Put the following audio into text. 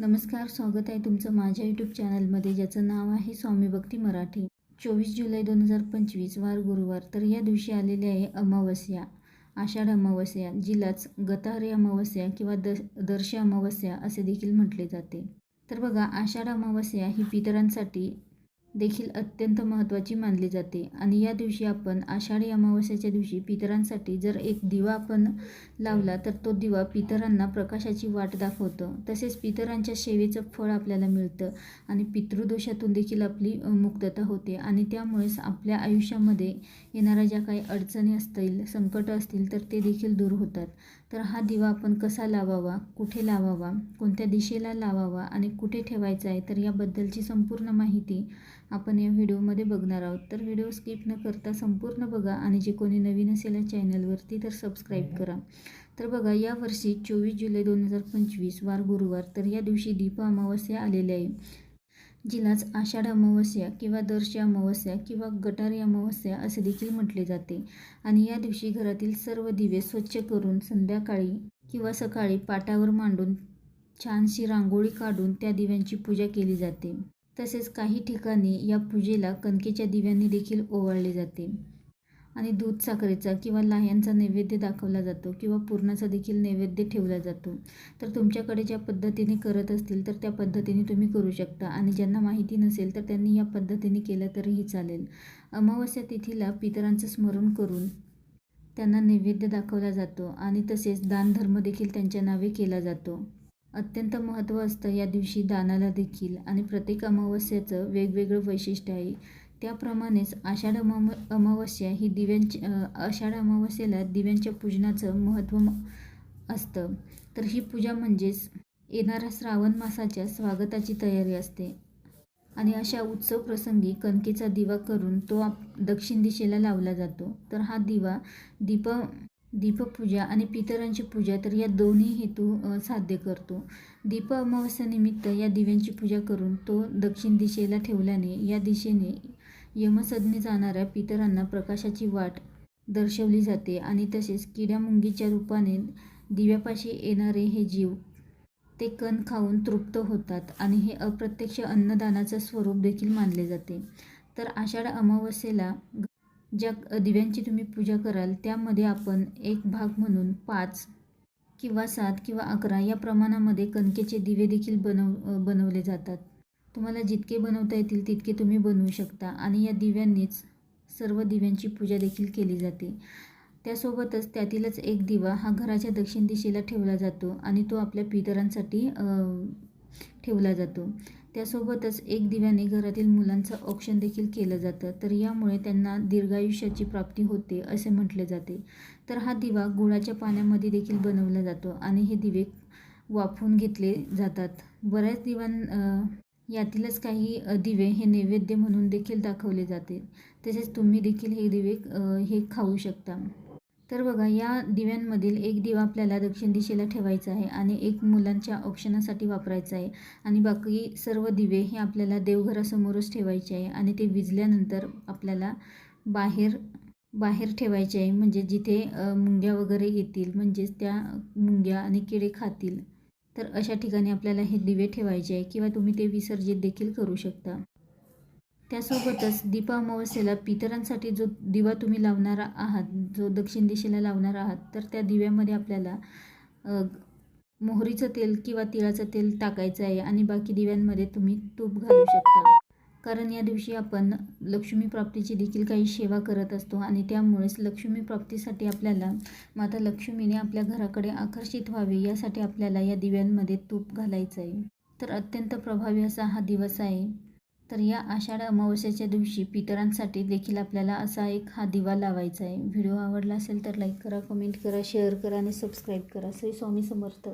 नमस्कार स्वागत आहे तुमचं माझ्या यूट्यूब चॅनलमध्ये ज्याचं नाव आहे स्वामी भक्ती मराठी. चोवीस जुलै दोन हजार पंचवीस वार गुरुवार. तर या दिवशी आलेली आहे अमावस्या आषाढ अमावस्या जिलाच गतारे अमावस्या किंवा द दर्श अमावस्या असे देखील म्हटले जाते. तर बघा आषाढ अमावस्या ही पितरांसाठी देखील अत्यंत महत्त्वाची मानली जाते. आणि या दिवशी आपण आषाढी अमावस्याच्या दिवशी पितरांसाठी जर एक दिवा आपण लावला तर तो दिवा पितरांना प्रकाशाची वाट दाखवतो. तसेच पितरांच्या सेवेचं फळ आपल्याला मिळतं आणि पितृदोषातून देखील आपली मुक्तता होते. आणि त्यामुळेच आपल्या आयुष्यामध्ये येणाऱ्या ज्या काही अडचणी असतील संकट असतील तर ते देखील दूर होतात. तर हा दिवा आपण कसा लावावा कुठे लावावा कोणत्या दिशेला लावावा आणि कुठे ठेवायचा आहे तर याबद्दलची संपूर्ण माहिती आपण या व्हिडिओमध्ये बघणार आहोत. तर व्हिडिओ स्किप न करता संपूर्ण बघा आणि जे कोणी नवीन असेल या चॅनलवरती तर सबस्क्राईब करा. तर बघा यावर्षी चोवीस जुलै दोन हजार पंचवीस वार गुरुवार तर या दिवशी दीप अमावस्या आलेली आहे. जिलाच आषाढ अमावस्या किंवा दर्श अमावस्या किंवा गटारी अमावस्या असे देखील म्हटले जाते. आणि या दिवशी घरातील सर्व दिवे स्वच्छ करून संध्याकाळी किंवा सकाळी पाटावर मांडून छानशी रांगोळी काढून त्या दिव्यांची पूजा केली जाते. तसेच काही ठिकाणी या पूजेला कणकेच्या दिव्यांनी देखील ओवाळले जाते. आणि दूध साखरेचा किंवा लाह्यांचा नैवेद्य दाखवला जातो किंवा पुरणाचा देखील नैवेद्य ठेवला जातो. तर तुमच्याकडे ज्या पद्धतीने करत असतील तर त्या पद्धतीने तुम्ही करू शकता आणि ज्यांना माहिती नसेल तर त्यांनी या पद्धतीने केलं तरीही चालेल. अमावस्या तिथीला पितरांचं स्मरण करून त्यांना नैवेद्य दाखवला जातो आणि तसेच दानधर्म देखील त्यांच्या नावे केला जातो. अत्यंत महत्त्व असतं या दिवशी दानाला देखील आणि प्रत्येक अमावस्याचं वेगवेगळं वैशिष्ट्य आहे. त्याप्रमाणेच आषाढ अमाव अमावस्या ही दिव्यांची आषाढ अमावस्येला दिव्यांच्या पूजनाचं महत्त्व असतं. तर ही पूजा म्हणजेच येणाऱ्या श्रावण मासाच्या स्वागताची तयारी असते. आणि अशा उत्सव प्रसंगी कणकेचा दिवा करून तो आप दक्षिण दिशेला लावला जातो. तर हा दिवा दीप दीपपूजा आणि पितरांची पूजा तर या दोन्ही हेतू साध्य करतो. दीप अमावस्यानिमित्त या दिव्यांची पूजा करून तो दक्षिण दिशेला ठेवल्याने या दिशेने यमसदने जाणाऱ्या पितरांना प्रकाशाची वाट दर्शवली जाते आणि तसेच किड्यामुंगीच्या रूपाने दिव्यापाशी येणारे हे जीव ते कण खाऊन तृप्त होतात आणि हे अप्रत्यक्ष अन्नदानाचं स्वरूप देखील मानले जाते. तर आषाढ अमावस्येला ज्या दिव्यांची तुम्ही पूजा कराल त्यामध्ये आपण एक भाग म्हणून पाच किंवा सात किंवा अकरा या प्रमाणामध्ये कणकेचे दिवे देखील बनव बनवले जातात. तुम्हाला जितके बनवता येतील तितके तुम्ही बनवू शकता. आणि या दिव्यांनीच सर्व दिव्यांची पूजा देखील केली जाते. त्यासोबतच त्यातीलच एक दिवा हा घराच्या दक्षिण दिशेला ठेवला जातो आणि तो आपल्या पितरांसाठी ठेवला जातो. त्यासोबतच एक दिव्याने घरातील मुलांचं औक्षण देखील केलं जातं. तर यामुळे त्यांना दीर्घायुष्याची प्राप्ती होते असे म्हटले जाते. तर हा दिवा गुळाच्या पाण्यामध्ये देखील बनवला जातो आणि हे दिवे वाफवून घेतले जातात. बऱ्याच दिवां यातीलच काही दिवे हे नैवेद्य म्हणून देखील दाखवले जाते. तसेच तुम्ही देखील हे दिवे हे खाऊ शकता. तर बघा या दिव्यांमधील एक दिवा आपल्याला दक्षिण दिशेला ठेवायचा आहे आणि एक मुलांच्या औक्षणासाठी वापरायचा आहे. आणि बाकी सर्व दिवे हे आपल्याला देवघरासमोरच ठेवायचे आहे आणि ते विजल्यानंतर आपल्याला बाहेर बाहेर ठेवायचे आहे. म्हणजे जिथे मुंग्या वगैरे येतील म्हणजेच त्या मुंग्या आणि किडे खातील. तर अशा ठिकाणी आपल्याला हे दिवे ठेवायचे आहे किंवा तुम्ही ते विसर्जित देखील करू शकता. त्यासोबतच दीप अमावस्येला पितरांसाठी जो दिवा तुम्ही लावणार आहात जो दक्षिण दिशेला लावणार आहात तर त्या दिव्यामध्ये आपल्याला मोहरीचं तेल किंवा तिळाचं तेल टाकायचं आहे आणि बाकी दिव्यांमध्ये तुम्ही तूप घालू शकता. कारण या दिवशी आपण लक्ष्मी प्राप्तीची देखील काही सेवा करत असतो आणि त्यामुळेच लक्ष्मी प्राप्तीसाठी आपल्याला माता लक्ष्मीने आपल्या घराकडे आकर्षित व्हावे यासाठी आपल्याला या दिव्यांमध्ये तूप घालायचं आहे तर अत्यंत प्रभावी असा हा दिवस आहे. तर या आषाढ अमावस्याच्या दिवशी पितरांसाठी देखील आपल्याला असा एक हा दिवा लावायचा आहे व्हिडिओ आवडला असेल तर लाईक करा कमेंट करा शेअर करा आणि सबस्क्राईब करा. श्री स्वामी समर्थ.